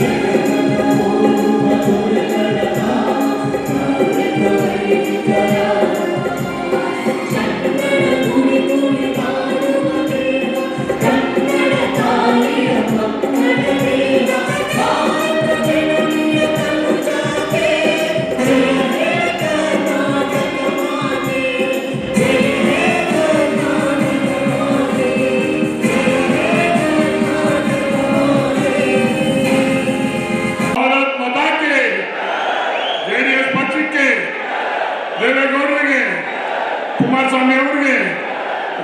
ಭಾರತ್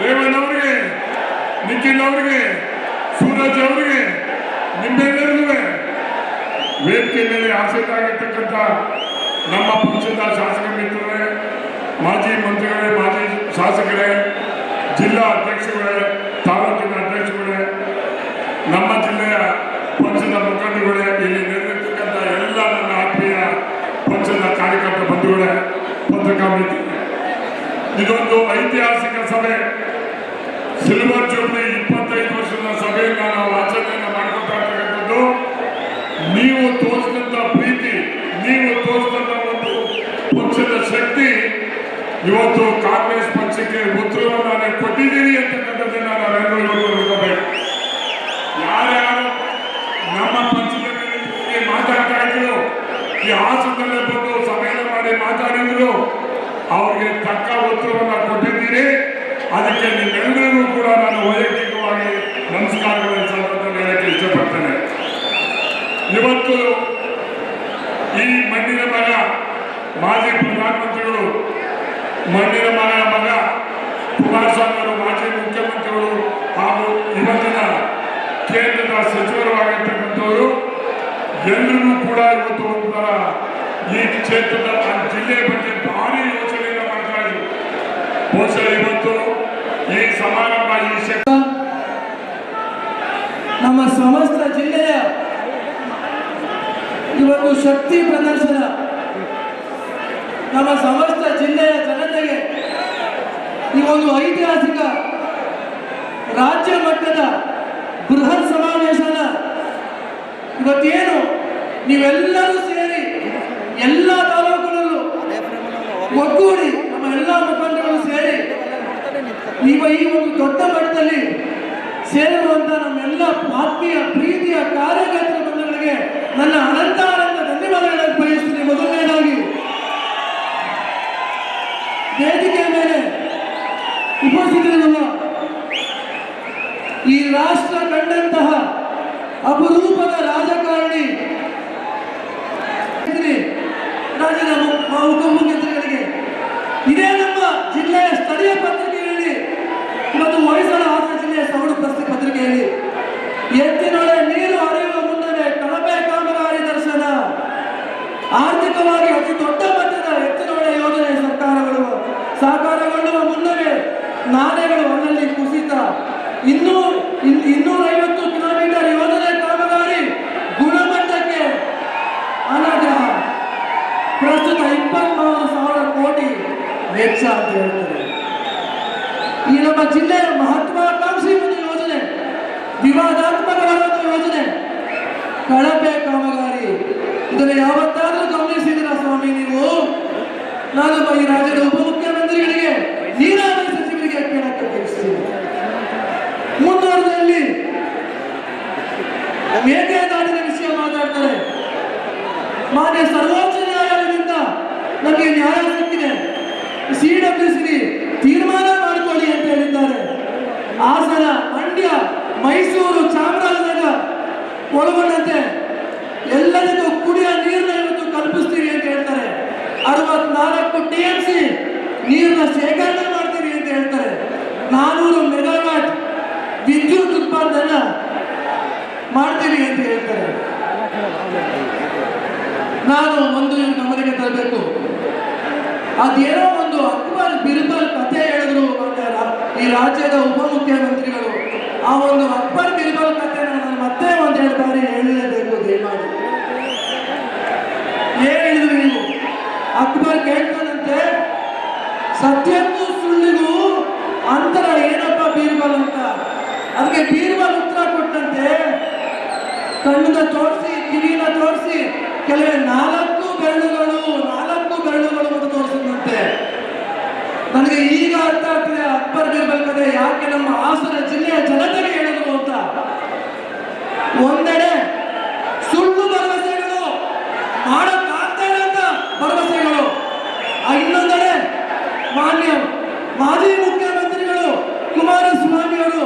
ರೇವಣ್ಣ ಅವರಿಗೆ, ನಿಖಿಲ್ ಅವರಿಗೆ, ಸೂರಜ್ ಅವರಿಗೆ, ನಿಮ್ಮೆಲ್ಲರಿಗೂ ವೇದಿಕೆ ಮೇಲೆ ಆಸಕ್ತರಾಗಿರ್ತಕ್ಕಂಥ ನಮ್ಮ ಪಕ್ಷದ ಶಾಸಕ ಮಿತ್ರರೇ, ಮಾಜಿ ಮಂತ್ರಿಗಳೇ, ಮಾಜಿ ಶಾಸಕರೇ, ಜಿಲ್ಲಾ ಅಧ್ಯಕ್ಷಗಳೇ, ತಾಲೂಕಿನ ಅಧ್ಯಕ್ಷಗಳೇ, ನಮ್ಮ ಜಿಲ್ಲೆಯ ಪಕ್ಷದ ಮುಖಂಡಗಳೇ ಇಲ್ಲಿ ನೆರೆದಿರ್ತಕ್ಕಂಥ ಎಲ್ಲ ನನ್ನ ಆತ್ಮೀಯ ಪಕ್ಷದ ಕಾರ್ಯಕರ್ತ ಬಂಧುಗಳೇ, ಪತ್ರಿಕಾ ಮಿತ್ರರೇ. ಇದೊಂದು ಐತಿಹಾಸಿಕ ಸಭೆ. ಸಿಲ್ವರ್ ಜೂಬ್ಲಿ ಇಪ್ಪತ್ತೈದು ವರ್ಷದ ಸಭೆಯನ್ನ ನಾವು ಆಚರಣೆಯನ್ನು ಮಾಡ್ಕೊತಾ ನೀವು ತೋರಿಸಿದಂತ ಪ್ರೀತಿ, ನೀವು ತೋರಿಸಿದಂತ ಒಂದು ಶಕ್ತಿ ಇವತ್ತು ಕಾಂಗ್ರೆಸ್ ಪಕ್ಷಕ್ಕೆ ಉತ್ತರವನ್ನು ಕೊಟ್ಟಿದ್ದೀರಿ ಅಂತಕ್ಕಂಥದ್ದನ್ನ ನಾವೆಲ್ಲರೂ ಇವತ್ತು ನೋಡಬೇಕು ಯಾರ್ಯಾರು ನಮ್ಮ ಪಕ್ಷದ ಮಾತಾಡ್ತಾ ಇದ್ರು, ಈ ಹಾಸನದಲ್ಲೇ ಬಂದು ಸಭೆಯನ್ನು ಮಾಡಿ ಮಾತಾಡಿದ್ರು, ಅವ್ರಿಗೆ ತಕ್ಕ ಉತ್ತರವನ್ನು ಕೊಟ್ಟಿದ್ದೀರಿ. ಅದಕ್ಕೆ ನಿಮ್ಮೆಲ್ಲರಿಗೂ ಕೂಡ ನಾನು ವೈಯಕ್ತಿಕವಾಗಿ ನಮಸ್ಕಾರಗಳ ಸಂದರ್ಭದಲ್ಲಿ ಹೇಳಕ್ಕೆ ಇಷ್ಟಪಡ್ತೇನೆ. ಇವತ್ತು ಈ ಮಣ್ಣಿನ ಮಗ, ಮಾಜಿ ಪ್ರಧಾನಮಂತ್ರಿಗಳು, ಮಣ್ಣಿನ ಮಗ ಮಗ ಕುಮಾರಸ್ವಾಮಿ ಅವರು ಮಾಜಿ ಮುಖ್ಯಮಂತ್ರಿಗಳು ಹಾಗೂ ಇವತ್ತಿನ ಕೇಂದ್ರದ ಸಚಿವರಾಗಿರ್ತಕ್ಕಂಥವರು ಎಲ್ಲರೂ ಕೂಡ ಇವತ್ತು ಒಂಥರ ಈ ಕ್ಷೇತ್ರದ, ಆ ಜಿಲ್ಲೆಯ ಬಗ್ಗೆ ಭಾರಿ ಯೋಚನೆಯನ್ನು ಮಾಡ್ತಾ ಇದ್ರು. ಬಹುಶಃ ಇವತ್ತು ಈ ನಮ್ಮ ಸಮಸ್ತ ಜಿಲ್ಲೆಯ ಇವತ್ತು ಶಕ್ತಿ ಪ್ರದರ್ಶನ. ನಮ್ಮ ಸಮಸ್ತ ಜಿಲ್ಲೆಯ ಜನತೆಗೆ ಈ ಒಂದು ಐತಿಹಾಸಿಕ ರಾಜ್ಯ ಮಟ್ಟದ ಬೃಹತ್ ಸಮಾವೇಶನ ಇವತ್ತೇನು ನೀವೆಲ್ಲರೂ ಸೇರಿ ಎಲ್ಲ ತಾಲೂಕುಗಳಲ್ಲೂ ಒಗ್ಗೂಡಿ ನಮ್ಮ ಎಲ್ಲ ಮುಖಂಡರು ಈಗ ಈ ಒಂದು ದೊಡ್ಡ ಮಟ್ಟದಲ್ಲಿ ಸೇರುವಂತ ನಮ್ಮೆಲ್ಲ ಆತ್ಮೀಯ ಪ್ರೀತಿಯ ಕಾರ್ಯಕರ್ತರ ಬಂಧುಗಳಿಗೆ ನನ್ನ ಅನಂತ ಅನಂತ ಧನ್ಯವಾದಗಳನ್ನು ಬಯಸ್ತೀನಿ. ಮೊದಲನೇದಾಗಿ ವೇದಿಕೆಯ ಮೇಲೆ ಉಪಸ್ಥಿತರಿರುವ ಈ ರಾಷ್ಟ್ರ ಕಂಡಂತಹ ಅಪರೂಪದ ರಾಜಕಾರಣಿ ರಾಜ್ಯದ ಮು- ಮ- ಉಪಮುಖ್ಯಮಂತ್ರಿಗಳಿಗೆ ಇದೇ ನಮ್ಮ ಜಿಲ್ಲೆಯ ಸ್ಥಳೀಯ ಪತ್ರಿಕೆಯಲ್ಲಿ ಇವತ್ತು ಹೊಯ್ಸಳ ಹಾಸನ ಜಿಲ್ಲೆಯ ಸವಳು ಪ್ರಸ್ತಿ ಮೇಕೆದಾಟಿನ ವಿಷಯ ಮಾತಾಡ್ತಾರೆ? ಮಾನ್ಯ ಸರ್ವೋಚ್ಚ ನ್ಯಾಯಾಲಯದಿಂದ ನಮಗೆ ನ್ಯಾಯ ಸಿಕ್ಕಿದೆ. ಸಿ ಡಬ್ಲ್ಯೂ ಸಿ ತೀರ್ಮಾನ ಮಾಡಿಕೊಳ್ಳಿ ಅಂತ ಹೇಳಿದ್ದಾರೆ. ಹಾಸನ, ಮಂಡ್ಯ, ಮೈಸೂರು, ಚಾಮರಾಜನಗರ ಒಳಗೊಂಡಂತೆ ನಾನು ಒಂದು ಗಮನಕ್ಕೆ ತರಬೇಕು. ಅದೇನೋ ಒಂದು ಅಕ್ಬರ್ ಬಿರ್ಬಲ್ ಕಥೆ ಹೇಳಿದ್ರು ಈ ರಾಜ್ಯದ ಉಪಮುಖ್ಯಮಂತ್ರಿಗಳು ಆ ಒಂದು ಅಕ್ಬರ್ ಬಿರ್ಬಲ್ ಕಥೆ ನಾನು ಮತ್ತೆ ಒಂದು ಬಾರಿ ಹೇಳಲೇಬೇಕು ದಯಮಾಡಿ. ಹೇಳಿದ್ರು ನೀವು. ಅಕ್ಬರ್ ಕೇಳ್ತಾನಂತೆ, ಸತ್ಯಕ್ಕೂ ಸುಳ್ಳಿಗೂ ಅಂತರ ಏನಪ್ಪ ಬೀರ್ಬಲ್ ಅಂತ? ಅದಕ್ಕೆ ಬೀರ್ಬಲ್ ಉತ್ತರ ಕೊಟ್ಟಂತೆ. ಕಣ್ಣನ್ನ ತೋರಿಸಿ, ಕಿವಿನ ತೋರಿಸಿ. ಕೆಲವೇ ನಾಲ್ಕು ಬೆರಳುಗಳು ನಾಲ್ಕು ಬೆರಳುಗಳು ಅಂತ ತೋರಿಸಿದಂತೆ. ನನಗೆ ಈಗ ಅರ್ಥ ಆಗ್ತಿದೆ ಅಕ್ಬರ್ ಬಿರ್ಬಲ್ ಯಾಕೆ ನಮ್ಮ ಹಾಸನ ಜಿಲ್ಲೆಯ ಜನತೆಗೆ ಹೇಳಿದ್ರು ಅಂತ ಒಂದೆಡೆ ಸುಳ್ಳು ಭರವಸೆಗಳು ಮಾಡಕ್ಕಾಗ್ತಾ ಇರೋಂಥ ಭರವಸೆಗಳು ಆ ಇನ್ನೊಂದೆಡೆ ಮಾನ್ಯ ಮಾಜಿ ಮುಖ್ಯಮಂತ್ರಿಗಳು ಕುಮಾರಸ್ವಾಮಿ ಅವರು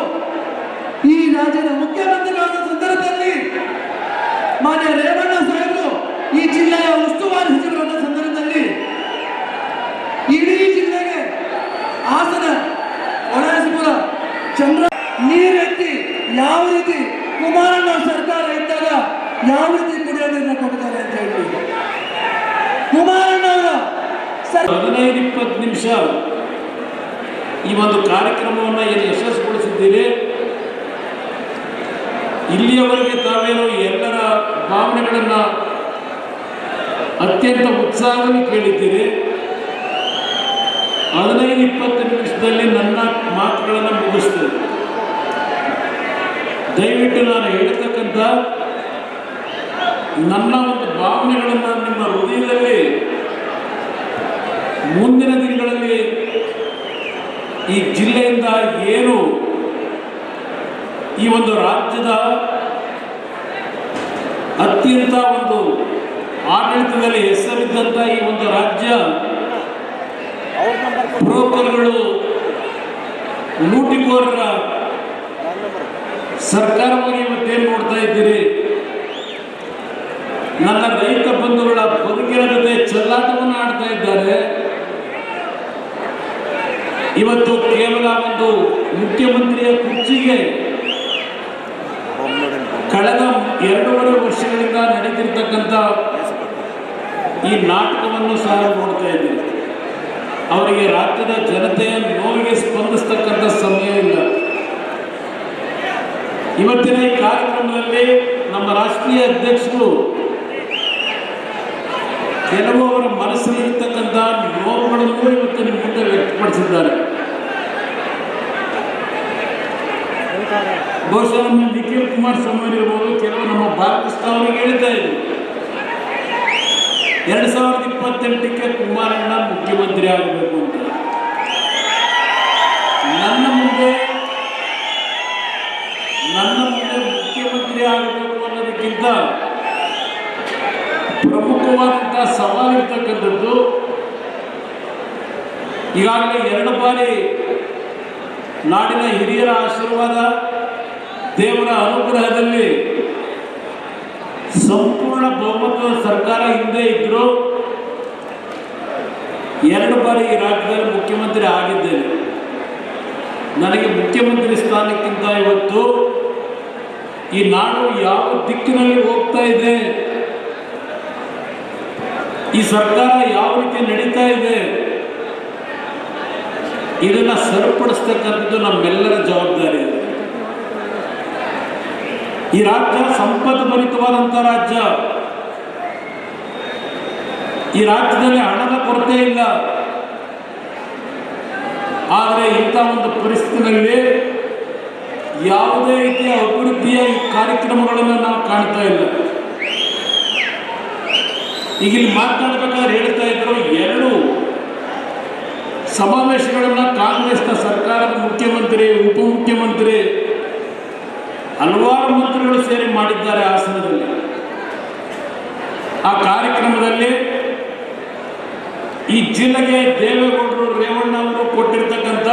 ಈ ರಾಜ್ಯದ ಮುಖ್ಯಮಂತ್ರಿಗಳಾದ ಸಂದರ್ಭದಲ್ಲಿ ಮಾನ್ಯ ರೇವಣ್ಣ ಸಾಹೇಬರು ಈ ಜಿಲ್ಲೆಯ ಉಸ್ತುವಾರಿ ಸಚಿವರಾದ ಸಂದರ್ಭದಲ್ಲಿ ಇಡೀ ಜಿಲ್ಲೆಗೆ ಹಾಸನ ಒಳನರಸೀಪುರ ಚಂದ್ರ ನೀರೆತ್ತಿ ಯಾವ ರೀತಿ ಕುಮಾರಣ್ಣ ಸರ್ಕಾರ ಇದ್ದಾಗ ಯಾವ ರೀತಿ ಕುಡಿಯೋ ನೀರನ್ನ ಕೊಡ್ತಾರೆ ಅಂತ ಹೇಳಿ ಕುಮಾರಣ್ಣ ಅವರ ಸರ್ ಹದಿನೈದು, ಇಪ್ಪತ್ತು ನಿಮಿಷ ಈ ಒಂದು ಕಾರ್ಯಕ್ರಮವನ್ನು ಏನು ಯಶಸ್ವಿಗೊಳಿಸಿದ್ದೀರಿ? ಇಲ್ಲಿಯವರೆಗೆ ತಾವೇನು ಎಲ್ಲರ ಭಾವನೆಗಳನ್ನು ಅತ್ಯಂತ ಉತ್ಸಾಹವಾಗಿ ಕೇಳಿದ್ದೀರಿ. ಹದಿನೈದು, ಇಪ್ಪತ್ತು ನಿಮಿಷದಲ್ಲಿ ನನ್ನ ಮಾತುಗಳನ್ನು ಮುಗಿಸ್ತೇನೆ. ದಯವಿಟ್ಟು ನಾನು ಹೇಳ್ತಕ್ಕಂಥ ನನ್ನ ಒಂದು ಭಾವನೆಗಳನ್ನು ನಿಮ್ಮ ಹೃದಯದಲ್ಲಿ ಮುಂದಿನ ದಿನಗಳಲ್ಲಿ ಈ ಜಿಲ್ಲೆಯಿಂದ ಏನು ಈ ಒಂದು ರಾಜ್ಯದ ಅತ್ಯಂತ ಒಂದು ಆಡಳಿತದಲ್ಲಿ ಹೆಸರಿದ್ದಂಥ ಈ ಒಂದು ರಾಜ್ಯ, ಬ್ರೋಕರ್ಗಳು, ಲೂಟಿಕೋರರ ಸರ್ಕಾರವಾಗಿ ಇವತ್ತೇನು ನೋಡ್ತಾ ಇದ್ದೀರಿ? ನನ್ನ ರೈತ ಬಂಧುಗಳ ಬದುಕಿನ ಜೊತೆ ಚೆಲ್ಲಾಟವನ್ನು ಆಡ್ತಾ ಇದ್ದಾರೆ. ಇವತ್ತು ಕೇವಲ ಒಂದು ಮುಖ್ಯಮಂತ್ರಿಯ ಕುರ್ಚಿಗೆ ಕಳೆದ ಎರಡೂವರೆ ವರ್ಷಗಳಿಂದ ನಡೆದಿರ್ತಕ್ಕಂಥ ಈ ನಾಟಕವನ್ನು ಸಹ ನೋಡ್ತಾ ಇದ್ದೀವಿ. ಅವರಿಗೆ ರಾಜ್ಯದ ಜನತೆಯ ನೋವಿಗೆ ಸ್ಪಂದಿಸ್ತಕ್ಕಂಥ ಸಮಯ ಇಲ್ಲ. ಇವತ್ತಿನ ಈ ಕಾರ್ಯಕ್ರಮದಲ್ಲಿ ನಮ್ಮ ರಾಷ್ಟ್ರೀಯ ಅಧ್ಯಕ್ಷರು ಕೆಲವು ಅವರ ಮನಸ್ಸಲ್ಲಿರ್ತಕ್ಕಂಥ ನೋವುಗಳನ್ನು ಇವತ್ತು ನಿಮ್ಮ ಮುಂದೆ ವ್ಯಕ್ತಪಡಿಸಿದ್ದಾರೆ. ಬಹುಶಃ ನಮ್ಮ ನಿಖಿಲ್ ಕುಮಾರಸ್ವಾಮಿ ಇರ್ಬೋದು, ಕೆಲವು ನಮ್ಮ ಭಾರತ ಅವರಿಗೆ ಹೇಳ್ತಾ ಇದ್ರು. ಎರಡ್ ಸಾವಿರದ ಇಪ್ಪತ್ತೆಂಟಕ್ಕೆ ಕುಮಾರಣ್ಣ ಮುಖ್ಯಮಂತ್ರಿ ಆಗಬೇಕು ಅಂತ. ನನ್ನ ಮುಂದೆ ನನ್ನ ಮುಂದೆ ಮುಖ್ಯಮಂತ್ರಿ ಆಗಬೇಕು ಅನ್ನೋದಕ್ಕಿಂತ ಪ್ರಮುಖವಾದಂತಹ ಸವಾಲು ಇರ್ತಕ್ಕಂಥದ್ದು, ಈಗಾಗಲೇ ಎರಡು ಬಾರಿ ನಾಡಿನ ಹಿರಿಯರ ಆಶೀರ್ವಾದ, ದೇವರ ಅನುಗ್ರಹದಲ್ಲಿ ಸಂಪೂರ್ಣ ಬಹುಮತದ ಸರ್ಕಾರ ಹಿಂದೆ ಇದ್ರು ಎರಡು ಬಾರಿ ಈ ರಾಜ್ಯದಲ್ಲಿ ಮುಖ್ಯಮಂತ್ರಿ ಆಗಿದ್ದೇನೆ. ನನಗೆ ಮುಖ್ಯಮಂತ್ರಿ ಸ್ಥಾನಕ್ಕಿಂತ ಇವತ್ತು ಈ ನಾಡು ಯಾವ ದಿಕ್ಕಿನಲ್ಲಿ ಹೋಗ್ತಾ ಇದೆ, ಈ ಸರ್ಕಾರ ಯಾವ ರೀತಿ ನಡೀತಾ ಇದೆ ಇದನ್ನ ಸರಿಪಡಿಸ್ತಕ್ಕಂಥದ್ದು ನಮ್ಮೆಲ್ಲರ ಜವಾಬ್ದಾರಿ ಈ ರಾಜ್ಯ ಸಂಪತ್ತು ಭರಿತವಾದಂಥ ರಾಜ್ಯ. ಈ ರಾಜ್ಯದಲ್ಲಿ ಹಣದ ಕೊರತೆ ಇಲ್ಲ. ಆದರೆ ಇಂಥ ಒಂದು ಪರಿಸ್ಥಿತಿನಲ್ಲಿ ಯಾವುದೇ ರೀತಿಯ ಅಭಿವೃದ್ಧಿಯ ಕಾರ್ಯಕ್ರಮಗಳನ್ನು ನಾವು ಕಾಣ್ತಾ ಇಲ್ಲ. ಈಗ ಇಲ್ಲಿ ಮಾತನಾಡಬೇಕಾದ್ರೆ ಹೇಳ್ತಾ ಇದ್ರು, ಎರಡು ಸಮಾವೇಶಗಳನ್ನು ಕಾಂಗ್ರೆಸ್ನ ಸರ್ಕಾರದ ಮುಖ್ಯಮಂತ್ರಿ, ಉಪಮುಖ್ಯಮಂತ್ರಿ ಹಲವಾರು ಮಂತ್ರಿಗಳು ಸೇರಿ ಮಾಡಿದ್ದಾರೆ ಹಾಸನದಲ್ಲಿ. ಆ ಕಾರ್ಯಕ್ರಮದಲ್ಲಿ ಈ ಜಿಲ್ಲೆಗೆ ದೇವೇಗೌಡರು, ರೇವಣ್ಣ ಅವರು ಕೊಟ್ಟಿರ್ತಕ್ಕಂಥ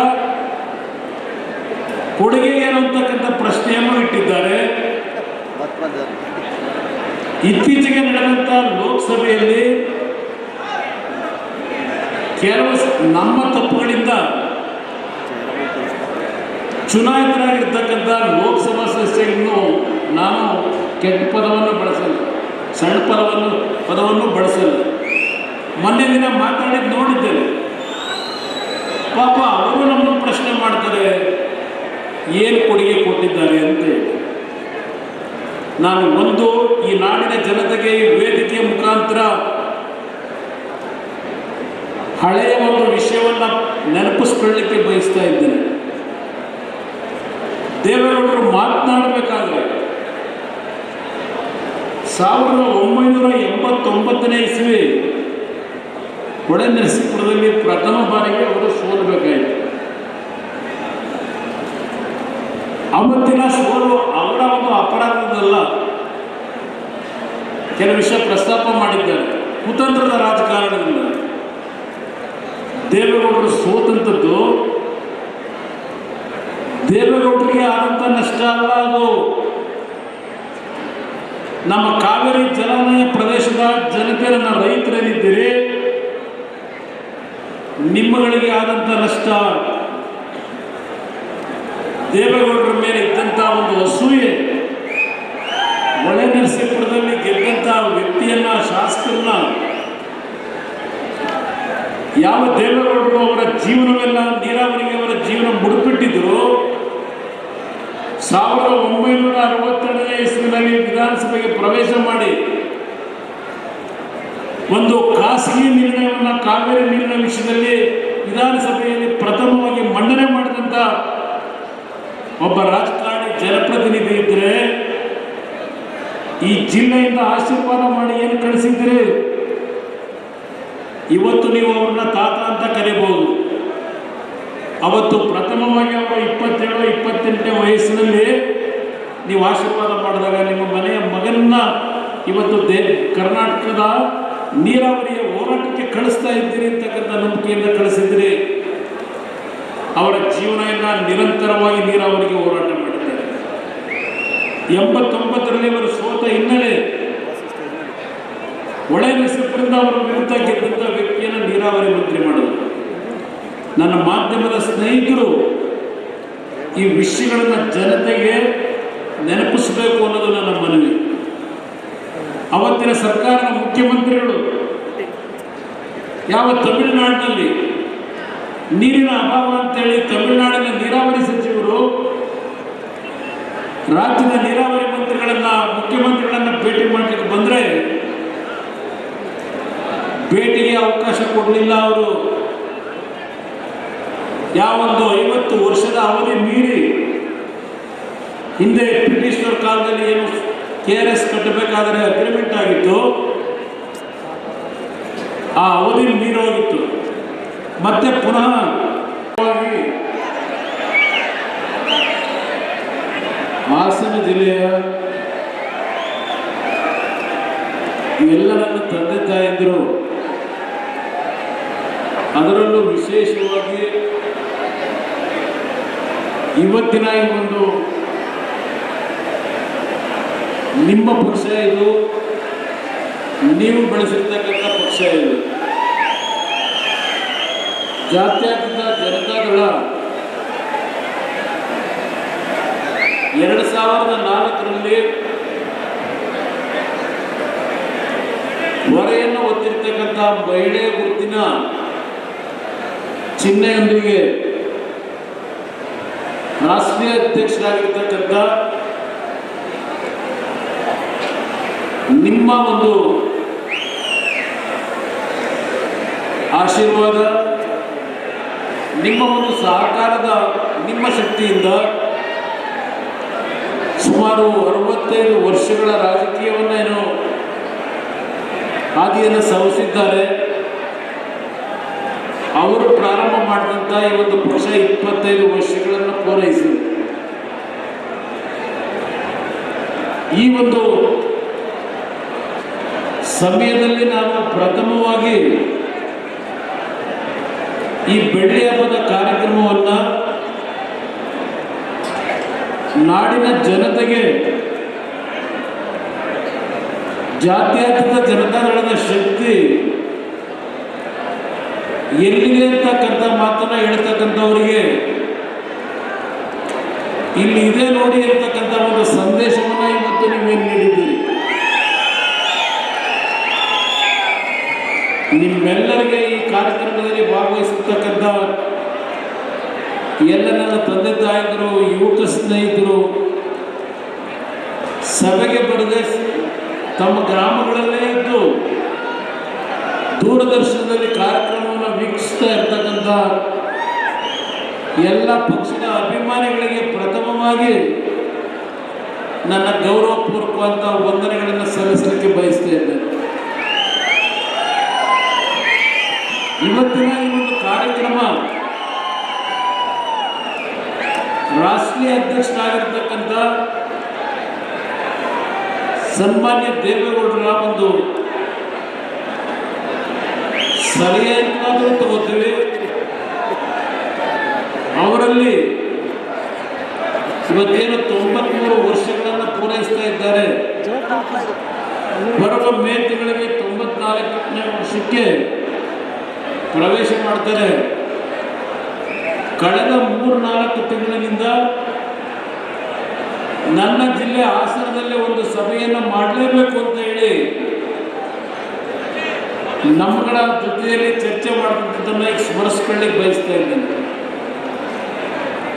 ಕೊಡುಗೆ ಏನು ಅಂತಕ್ಕಂಥ ಪ್ರಶ್ನೆಯನ್ನು ಇಟ್ಟಿದ್ದಾರೆ. ಇತ್ತೀಚೆಗೆ ನಡೆದಂಥ ಲೋಕಸಭೆಯಲ್ಲಿ ಕೆಲವು ನಮ್ಮ ತಪ್ಪುಗಳಿಂದ ಚುನಾಯಿತರಾಗಿರ್ತಕ್ಕಂಥ ಲೋಕಸಭಾ ಸದಸ್ಯರನ್ನು ನಾನು ಕೆಟ್ಟ ಪದವನ್ನು ಬಳಸಲ್ಲ ಸಣ್ಣ ಪದವನ್ನು ಪದವನ್ನು ಬಳಸಲ್ಲ. ಮೊನ್ನೆ ದಿನ ಮಾತಾಡಿದ್ದು ನೋಡಿದ್ದೇನೆ. ಪಾಪ ಅವರು ನಮ್ಮನ್ನು ಪ್ರಶ್ನೆ ಮಾಡ್ತಾರೆ, ಏನು ಕೊಡುಗೆ ಕೊಟ್ಟಿದ್ದಾರೆ ಅಂತ ಹೇಳಿ. ನಾನು ಒಂದು, ಈ ನಾಡಿನ ಜನತೆಗೆ ವೇದಿಕೆಯ ಮುಖಾಂತರ ಹಳೆಯ ಒಂದು ವಿಷಯವನ್ನ ನೆನಪಿಸ್ಕೊಳ್ಳಿಕ್ಕೆ ಬಯಸ್ತಾ ಇದ್ದೇನೆ. ದೇವೇಗೌಡರು ಮಾತನಾಡಬೇಕಾದ್ರೆ ಸಾವಿರದ ಒಂಬೈನೂರ ಎಂಬತ್ತೊಂಬತ್ತನೇ ಇಸ್ವಿ ನರಸೀಪುರದಲ್ಲಿ ಪ್ರಥಮ ಬಾರಿಗೆ ಅವರು ಸೋಲಬೇಕಾಯಿತು. ಅವತ್ತಿನ ಸೋಲು ಅವರ ಒಂದು ಅಪರಾಧದಲ್ಲ. ಕೆಲವು ವಿಷಯ ಪ್ರಸ್ತಾಪ ಮಾಡಿದ್ದಾರೆ. ಕುತಂತ್ರದ ರಾಜಕಾರಣದಿಂದ. ದೇವೇಗೌಡರು ಸೋತಂಥದ್ದು ದೇವೇಗೌಡರಿಗೆ ಆದಂಥ ನಷ್ಟ ಅಲ್ಲ ಅದು? ನಮ್ಮ ಕಾವೇರಿ ಜಲಾನಯ ಪ್ರದೇಶದ ಜನತೆ, ನನ್ನ ರೈತರೇನಿದ್ದೀರಿ ನಿಮ್ಮಗಳಿಗೆ ಆದಂಥ ನಷ್ಟ. ದೇವೇಗೌಡರ ಮೇಲೆ ಇದ್ದಂಥ ಒಂದು ಅಸೂಯೆ ಒಳೆ ನರಸೀಪುರದಲ್ಲಿ ಗೆದ್ದಂಥ ವ್ಯಕ್ತಿಯನ್ನ, ಶಾಸಕರನ್ನ ಯಾವ ದೇವರು ಅವರ ಜೀವನವೆಲ್ಲ ನೀರಾವರಿಗೆ ಅವರ ಜೀವನ ಮುಡುಪಿಟ್ಟಿದ್ರು, ಸಾವಿರದ ಒಂಬೈನೂರ ಅರವತ್ತೆರಡನೇ ಇಸ್ವಿನಲ್ಲಿ ವಿಧಾನಸಭೆಗೆ ಪ್ರವೇಶ ಮಾಡಿ ಒಂದು ಖಾಸಗಿ ನಿರ್ಣಯವನ್ನು ಕಾವೇರಿ ನೀರಿನ ವಿಷಯದಲ್ಲಿ ವಿಧಾನಸಭೆಯಲ್ಲಿ ಪ್ರಥಮವಾಗಿ ಮಂಡನೆ ಮಾಡಿದಂಥ ಒಬ್ಬ ರಾಜಕಾರಣಿ ಜನಪ್ರತಿನಿಧಿ ಇದ್ರೆ, ಈ ಜಿಲ್ಲೆಯಿಂದ ಆಶೀರ್ವಾದ ಮಾಡಿ ಏನು ಕಳಿಸಿದ್ರಿ ಇವತ್ತು ನೀವು ಅವ್ರನ್ನ ತಾತ ಅಂತ ಕರಿಬಹುದು. ಅವತ್ತು ಪ್ರಥಮವಾಗಿ ಅವರು ಇಪ್ಪತ್ತೇಳು ಇಪ್ಪತ್ತೆಂಟನೇ ವಯಸ್ಸಿನಲ್ಲಿ ನೀವು ಆಶೀರ್ವಾದ ಮಾಡಿದಾಗ ನಿಮ್ಮ ಮನೆಯ ಮಗನನ್ನ ಇವತ್ತು ದೇ ಕರ್ನಾಟಕದ ನೀರಾವರಿಯ ಹೋರಾಟಕ್ಕೆ ಕಳಿಸ್ತಾ ಇದ್ದೀರಿ ಅಂತಕ್ಕಂಥ ನಂಬಿಕೆಯಿಂದ ಕಳಿಸಿದ್ರಿ ಅವರ ಜೀವನ ಎಲ್ಲ ನಿರಂತರವಾಗಿ ನೀರಾವರಿಗೆ ಹೋರಾಟ ಮಾಡಿದ್ದಾರೆ. ಎಂಬತ್ತೊಂಬತ್ತರಲ್ಲಿ ಅವರು ಸೋತ ಹಿನ್ನೆಲೆ ಒಳೆ ನರಸೀಪುರದಿಂದ ಅವರ ವಿರುದ್ಧ ಗೆದ್ದಂಥ ವ್ಯಕ್ತಿಯನ್ನು ನೀರಾವರಿ ಮಂತ್ರಿ ಮಾಡಿದರು. ನನ್ನ ಮಾಧ್ಯಮದ ಸ್ನೇಹಿತರು ಈ ವಿಷಯಗಳನ್ನು ಜನತೆಗೆ ನೆನಪಿಸಬೇಕು ಅನ್ನೋದು ನನ್ನ ಮನವಿ. ಅವತ್ತಿನ ಸರ್ಕಾರದ ಮುಖ್ಯಮಂತ್ರಿಗಳು ಯಾವ ತಮಿಳುನಾಡಿನಲ್ಲಿ ನೀರಿನ ಅಭಾವ ಅಂತೇಳಿ ತಮಿಳುನಾಡಿನ ನೀರಾವರಿ ಸಚಿವರು ರಾಜ್ಯದ ನೀರಾವರಿ ಮಂತ್ರಿಗಳನ್ನ ಮುಖ್ಯಮಂತ್ರಿಗಳನ್ನ ಅವಕಾಶ ಕೊಡಲಿಲ್ಲ ಅವರು. ಯಾವೊಂದು ಐವತ್ತು ವರ್ಷದ ಅವಧಿ ಮೀರಿ ಹಿಂದೆ ಬ್ರಿಟಿಷರ ಕಾಲದಲ್ಲಿ ಏನು ಕೆ ಆರ್ ಎಸ್ ಕಟ್ಟಬೇಕಾದರೆ ಅಗ್ರಿಮೆಂಟ್ ಆಗಿತ್ತು, ಆ ಅವಧಿ ಮೀರೋಗಿತ್ತು ಮತ್ತೆ ಪುನಃ ಹಾಸನ ಜಿಲ್ಲೆಯ ಎಲ್ಲ ನನ್ನ ತಂದೆ ತಾಯಂದಿರು ಅದರಲ್ಲೂ ವಿಶೇಷವಾಗಿ ಇವತ್ತಿನ ಈ ಒಂದು ನಿಮ್ಮ ಪಕ್ಷ ಇದು, ನೀವು ಬೆಳೆಸಿರ್ತಕ್ಕಂಥ ಪಕ್ಷ ಇದು. ಜಾತ್ಯತೀತ ಜನತಾದಳ ಎರಡು ಸಾವಿರದ ನಾಲ್ಕರಲ್ಲಿ ಹೊರೆಯನ್ನು ಹೊತ್ತಿರ್ತಕ್ಕಂಥ ಮಹಿಳೆ ಗುರುತಿನ ಚಿಹ್ನೆಯೊಂದಿಗೆ ರಾಷ್ಟ್ರೀಯ ಅಧ್ಯಕ್ಷರಾಗಿರ್ತಕ್ಕಂಥ ನಿಮ್ಮ ಒಂದು ಆಶೀರ್ವಾದ, ನಿಮ್ಮ ಒಂದು ಸಹಕಾರದ, ನಿಮ್ಮ ಶಕ್ತಿಯಿಂದ ಸುಮಾರು ಅರವತ್ತೈದು ವರ್ಷಗಳ ರಾಜಕೀಯವನ್ನೇನು ಹಾದಿಯನ್ನು ಸವಿಸಿದ್ದಾರೆ. ಅವರು ಪ್ರಾರಂಭ ಒಂದು ಪಕ್ಷ ಇಪ್ಪತ್ತೈದು ವರ್ಷಗಳನ್ನು ಪೂರೈಸಿದೆ. ಈ ಒಂದು ಸಮಯದಲ್ಲಿ ನಾವು ಪ್ರಥಮವಾಗಿ ಈ ಬೆಳ್ಳಿ ಹಬ್ಬದ ಕಾರ್ಯಕ್ರಮವನ್ನು ನಾಡಿನ ಜನತೆಗೆ ಜಾತ್ಯತೀತ ಜನತಾದಳದ ಶಕ್ತಿ ಎಲ್ಲಿದೆ ಅಂತಕ್ಕಂಥ ಮಾತನ್ನ ಹೇಳ್ತಕ್ಕಂಥವರಿಗೆ? ಇಲ್ಲಿ ಇದೆ ನೋಡಿ ಅಂತಕ್ಕಂಥ ಒಂದು ಸಂದೇಶವನ್ನ ಇವತ್ತು ನೀವೇನು ನೀಡಿದ್ದೀರಿ? ನಿಮ್ಮೆಲ್ಲರಿಗೆ ಈ ಕಾರ್ಯಕ್ರಮದಲ್ಲಿ ಭಾಗವಹಿಸಿರ್ತಕ್ಕಂಥ ಎಲ್ಲ ನನ್ನ ತಂದೆ ತಾಯಿಗಳು, ಯುವಕ ಸ್ನೇಹಿತರು, ಸಭೆಗೆ ಬರದೆ ತಮ್ಮ ಗ್ರಾಮಗಳಲ್ಲೇ ಇದ್ದು ದೂರದರ್ಶನದಲ್ಲಿ ಕಾರ್ಯಕ್ರಮವನ್ನು ವೀಕ್ಷಿಸ್ತಾ ಇರ್ತಕ್ಕಂಥ ಎಲ್ಲ ಪಕ್ಷದ ಅಭಿಮಾನಿಗಳಿಗೆ ಪ್ರಥಮವಾಗಿ ನನ್ನ ಗೌರವಪೂರ್ವಕವಾದ ವಂದನೆಗಳನ್ನು ಸಲ್ಲಿಸಲಿಕ್ಕೆ ಬಯಸ್ತಾ ಇದ್ದೇನೆ. ಇವತ್ತಿನ ಈ ಒಂದು ಕಾರ್ಯಕ್ರಮ ರಾಷ್ಟ್ರೀಯ ಅಧ್ಯಕ್ಷರಾಗಿರ್ತಕ್ಕಂಥ ಸನ್ಮಾನ್ಯ ದೇವೇಗೌಡರ ಒಂದು ಸಲಹೆಯನ್ನಾದರೂ ತಗೋತೀವಿ ಅವರಲ್ಲಿ ಇವತ್ತೇನು ತೊಂಬತ್ಮೂರು ವರ್ಷಗಳನ್ನು ಪೂರೈಸ್ತಾ ಇದ್ದಾರೆ. ಬರುವ ಮೇ ತಿಂಗಳಿಗೆ ತೊಂಬತ್ನಾಲ್ಕನೇ ವರ್ಷಕ್ಕೆ ಪ್ರವೇಶ ಮಾಡ್ತಾರೆ. ಕಳೆದ ಮೂರು ನಾಲ್ಕು ತಿಂಗಳಿನಿಂದ ನನ್ನ ಜಿಲ್ಲೆ ಹಾಸನದಲ್ಲಿ ಒಂದು ಸಭೆಯನ್ನು ಮಾಡಲೇಬೇಕು ಅಂತ ಹೇಳಿ ನಮ್ಮಗಳ ಜೊತೆಯಲ್ಲಿ ಚರ್ಚೆ ಮಾಡ್ತಕ್ಕಂಥದ್ದನ್ನ ಈಗ ಸ್ಮರಿಸ್ಕೊಳ್ಳಿಕ್ಕೆ ಬಯಸ್ತಾ ಇದ್ದೇನೆ.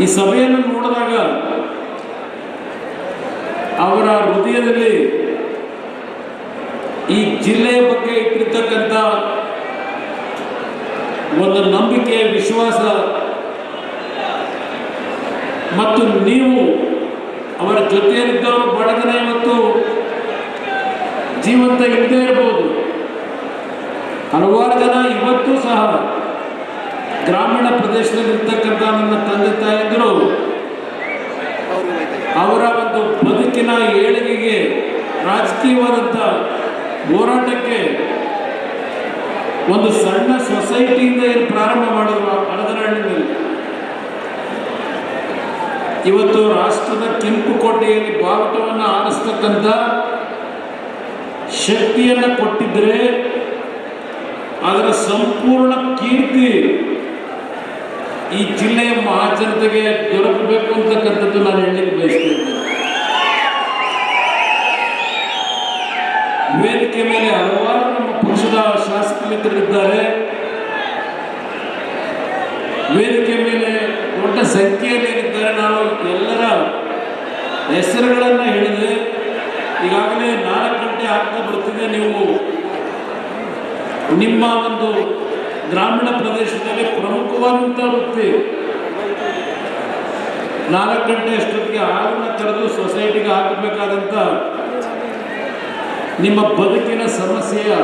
ಈ ಸಭೆಯನ್ನು ನೋಡಿದಾಗ ಅವರ ಹೃದಯದಲ್ಲಿ ಈ ಜಿಲ್ಲೆಯ ಬಗ್ಗೆ ಇಟ್ಟಿರ್ತಕ್ಕಂಥ ಒಂದು ನಂಬಿಕೆ, ವಿಶ್ವಾಸ ಮತ್ತು ನೀವು ಅವರ ಜೊತೆಯಲ್ಲಿದ್ದವರು ಬಡಗನೆ ಮತ್ತು ಜೀವಂತ ಇಲ್ಲದೇ ಇರಬಹುದು ಹಲವಾರು ಜನ ಇವತ್ತು ಸಹ ಗ್ರಾಮೀಣ ಪ್ರದೇಶದಲ್ಲಿರ್ತಕ್ಕಂಥ ನನ್ನ ತಂದೆ ತಾಯಿದ್ರು ಅವರ ಒಂದು ಬದುಕಿನ ಏಳಿಗೆಗೆ ರಾಜಕೀಯವಾದಂಥ ಹೋರಾಟಕ್ಕೆ ಒಂದು ಸಣ್ಣ ಸೊಸೈಟಿಯಿಂದ ಏನು ಪ್ರಾರಂಭ ಮಾಡಿದ್ರು ಹಳದನಹಳ್ಳಿನಲ್ಲಿ ಇವತ್ತು ರಾಷ್ಟ್ರದ ಕೆಂಪು ಕೋಟೆಯಲ್ಲಿ ಬಾವುಟವನ್ನು ಆರಿಸ್ತಕ್ಕಂಥ ಶಕ್ತಿಯನ್ನು ಕೊಟ್ಟಿದ್ರೆ ಅದರ ಸಂಪೂರ್ಣ ಕೀರ್ತಿ ಈ ಜಿಲ್ಲೆಯ ಮಹಾಜನತೆಗೆ ದೊರಕಬೇಕು ಅಂತಕ್ಕಂಥದ್ದು ನಾನು ಹೇಳಲಿಕ್ಕೆ ಬಯಸ್ತೇನೆ. ವೇದಿಕೆ ಮೇಲೆ ಹಲವಾರು ನಮ್ಮ ಪಕ್ಷದ ಶಾಸಕ ಮಿತ್ರರಿದ್ದಾರೆ. ವೇದಿಕೆ ಮೇಲೆ ದೊಡ್ಡ ಸಂಖ್ಯೆಯಲ್ಲಿ ಇದ್ದಾರೆ ನಾನು ಎಲ್ಲರ ಹೆಸರುಗಳನ್ನು ಹೇಳಿದೆ. ಈಗಾಗಲೇ ನಾಲ್ಕು ಗಂಟೆ ಆಗ್ತಾ ಬರ್ತಿದೆ. ನೀವು ನಿಮ್ಮ ಒಂದು ಗ್ರಾಮೀಣ ಪ್ರದೇಶದಲ್ಲಿ ಪ್ರಮುಖವಾದಂಥ ವೃತ್ತಿ ನಾಲ್ಕು ಗಂಟೆ ಅಷ್ಟೊತ್ತಿಗೆ ಹಾಲನ್ನ ಕರೆದು ಸೊಸೈಟಿಗೆ ಹಾಕಬೇಕಾದಂಥ ನಿಮ್ಮ ಬದುಕಿನ ಸಮಸ್ಯೆಯ